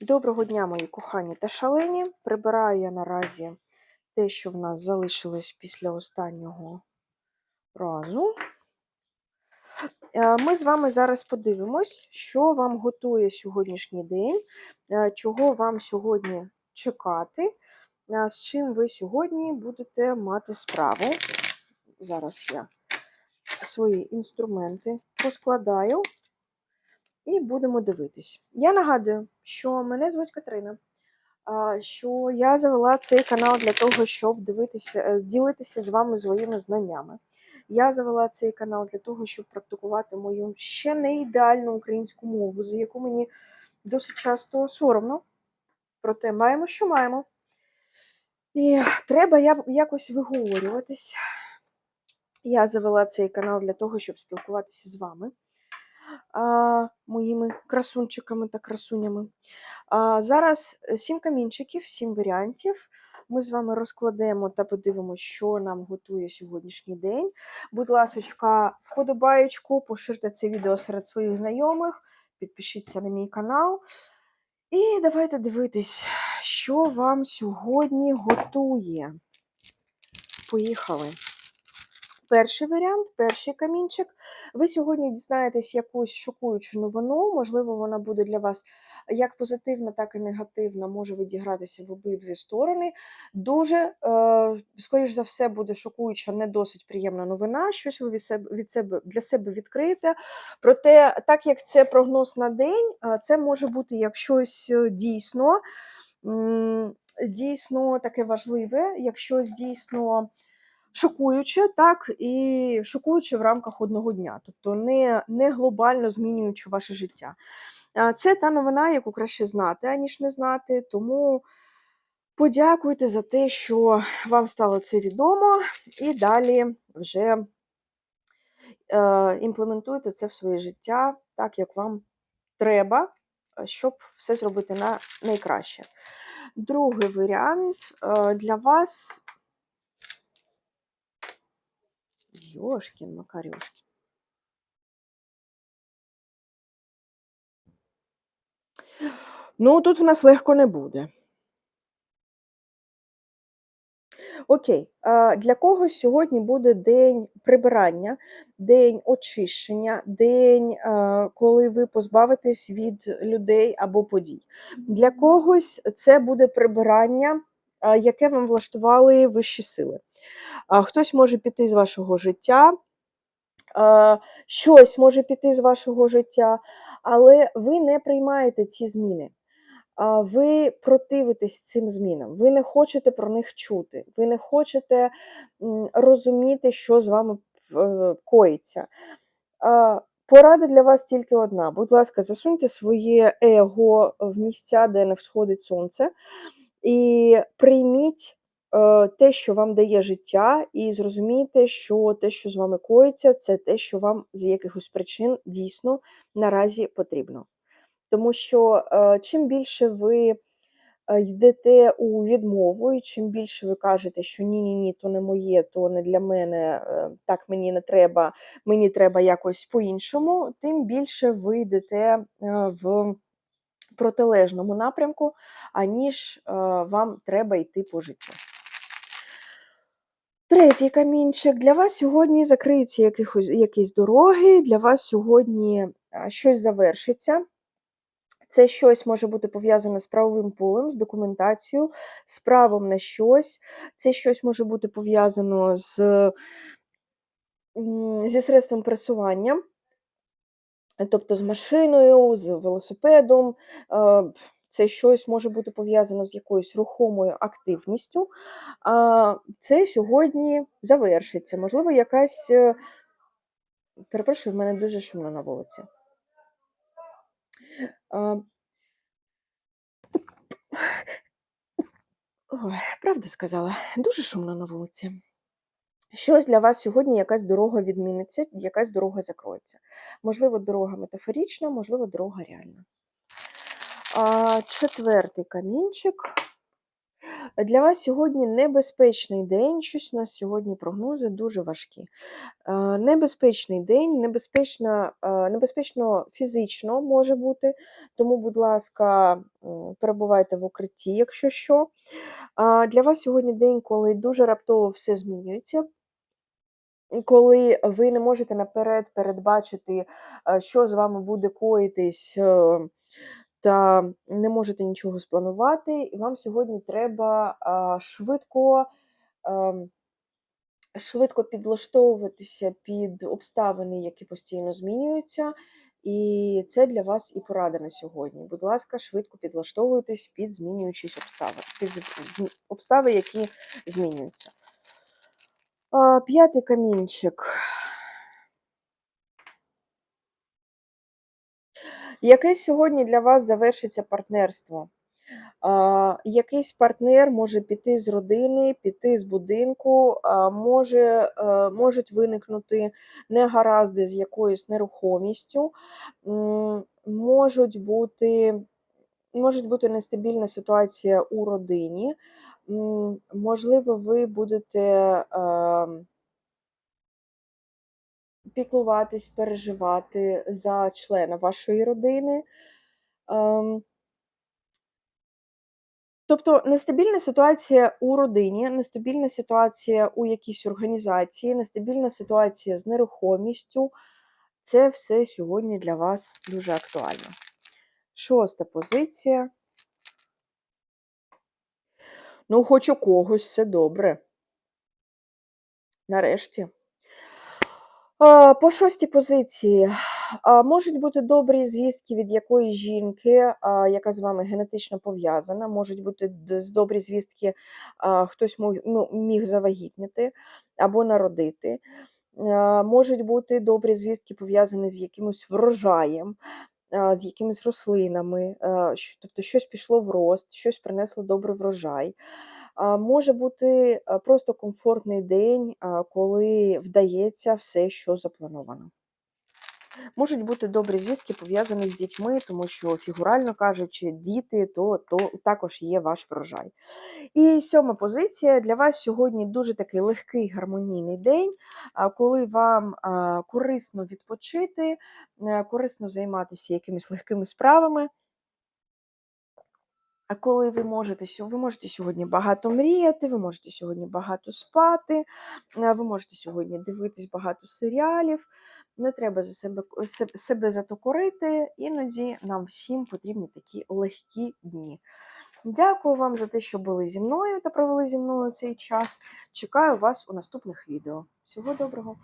Доброго дня, мої кохані та шалені. Прибираю я наразі те, що в нас залишилось після останнього разу. Е, Ми з вами зараз подивимось, що вам готує сьогоднішній день, е, чого вам сьогодні чекати, е, з чим ви сьогодні будете мати справу. Зараз я свої інструменти поскладаю і будемо дивитись. Я нагадую, що мене звуть Катерина, що я завела цей канал для того, щоб дивитися, е, ділитися з вами своїми знаннями. Я завела цей канал для того, щоб практикувати мою ще не ідеальну українську мову, за яку мені досить часто соромно. Проте маємо, що маємо. І треба якось виговорюватись. Я завела цей канал для того, щоб спілкуватися з вами, а, моїми красунчиками та красунями. А, зараз е, сім камінчиків, сім варіантів. Ми з вами розкладемо та подивимося, що нам готує сьогоднішній день. Будь ласочка, вподобаєчку, поширте це відео серед своїх знайомих, підпишіться на мій канал. І давайте дивитись, що вам сьогодні готує. Поїхали. Перший варіант, перший камінчик. Ви сьогодні дізнаєтесь якусь шокуючу новину. Можливо, вона буде для вас як позитивна, так і негативна, може відігратися в обидві сторони. Дуже, е, скоріш за все, буде шокуюча, не досить приємна новина. Щось ви від себе, від себе для себе відкриєте. Проте, так як це прогноз на день, е, це може бути як щось е, дійсно, дійсно таке важливе, як щось дійсно шокуюче, так і шокуюче в рамках одного дня, тобто не, не глобально змінюючи ваше життя. Це та новина, яку краще знати, аніж не знати. Тому подякуйте за те, що вам стало це відомо, і далі вже е, імплементуйте це в своє життя так, як вам треба, щоб все зробити на найкраще. Другий варіант е, для вас. Йошкін, Макарюшкін. Ну, тут в нас легко не буде. Окей, для когось сьогодні буде день прибирання, день очищення, день, коли ви позбавитесь від людей або подій. Для когось це буде прибирання, яке вам влаштували вищі сили. Хтось може піти з вашого життя, щось може піти з вашого життя, але ви не приймаєте ці зміни. Ви противитесь цим змінам, ви не хочете про них чути, ви не хочете розуміти, що з вами е, коїться. Порада для вас тільки одна. Будь ласка, засуньте своє его в місця, де не всходить сонце, і прийміть е, те, що вам дає життя, і зрозумійте, що те, що з вами коїться, це те, що вам з якихось причин дійсно наразі потрібно. Тому що е, чим більше ви е, йдете у відмову, і чим більше ви кажете, що ні-ні, ні, то не моє, то не для мене, так мені не треба, мені треба якось по-іншому, тим більше ви йдете в протилежному напрямку, аніж е, вам треба йти по життю. Третій камінчик. Для вас сьогодні закриються якихось, якісь дороги, для вас сьогодні щось завершиться. Це щось може бути пов'язане з правовим полем, з документацією, з правом на щось. Це щось може бути пов'язано з, зі средством пересування, тобто з машиною, з велосипедом. е, Це щось може бути пов'язано з якоюсь рухомою активністю. Це сьогодні завершиться. Можливо, якась. е, Перепрошую, в мене дуже шумно на вулиці. Ой, правду сказала, дуже шумно на вулиці. Щось для вас сьогодні якась дорога відміниться, якась дорога закроється. Можливо, дорога метафорична, можливо, дорога реальна. А, четвертий камінчик. Для вас сьогодні небезпечний день. Щось у нас сьогодні прогнози дуже важкі. Небезпечний день, небезпечно, небезпечно фізично може бути, тому, будь ласка, перебувайте в укритті, якщо що. Для вас сьогодні день, коли дуже раптово все змінюється. Коли ви не можете наперед передбачити, е, що з вами буде коїтись, е, та не можете нічого спланувати, і вам сьогодні треба швидко, ем, швидко підлаштовуватися під обставини, які постійно змінюються. І це для вас і порада на сьогодні. Будь ласка, швидко підлаштовуйтесь під змінюючісь обставини, під обставини, які змінюються. П'ятий камінчик. Яке сьогодні для вас завершиться партнерство? Якийсь партнер може піти з родини, піти з будинку, може, е, можуть виникнути негаразди з якоюсь нерухомістю, можуть бути, можуть бути нестабільна ситуація у родині. Можливо, ви будете ем, піклуватись, переживати за члена вашої родини. Ем, Тобто нестабільна ситуація у родині, нестабільна ситуація у якійсь організації, нестабільна ситуація з нерухомістю. Це все сьогодні для вас дуже актуально. Шоста позиція. Ну, хоч у когось все добре. Нарешті. По шостій позиції можуть бути добрі звістки від якоїсь жінки, яка з вами генетично пов'язана. Можуть бути добрі звістки, хтось ну, міг завагітніти або народити. Можуть бути добрі звістки пов'язані з якимось врожаєм, з якимись рослинами, тобто щось пішло в рост, щось принесло добрий врожай. Може бути просто комфортний день, коли вдається все, що заплановано. Можуть бути добрі звістки пов'язані з дітьми, тому що, фігурально кажучи, діти то, то також є ваш врожай. І сьома позиція для вас сьогодні дуже такий легкий гармонійний день, коли вам корисно відпочити, е, корисно займатися якимись легкими справами. А коли ви можете, ви можете сьогодні багато мріяти, ви можете сьогодні багато спати, е, ви можете сьогодні дивитись багато серіалів. Не треба за себе, к- себе за то корити. Іноді нам всім потрібні такі легкі дні. Дякую вам за те, що були зі мною та провели зі мною цей час. Чекаю вас у наступних відео. Всього доброго!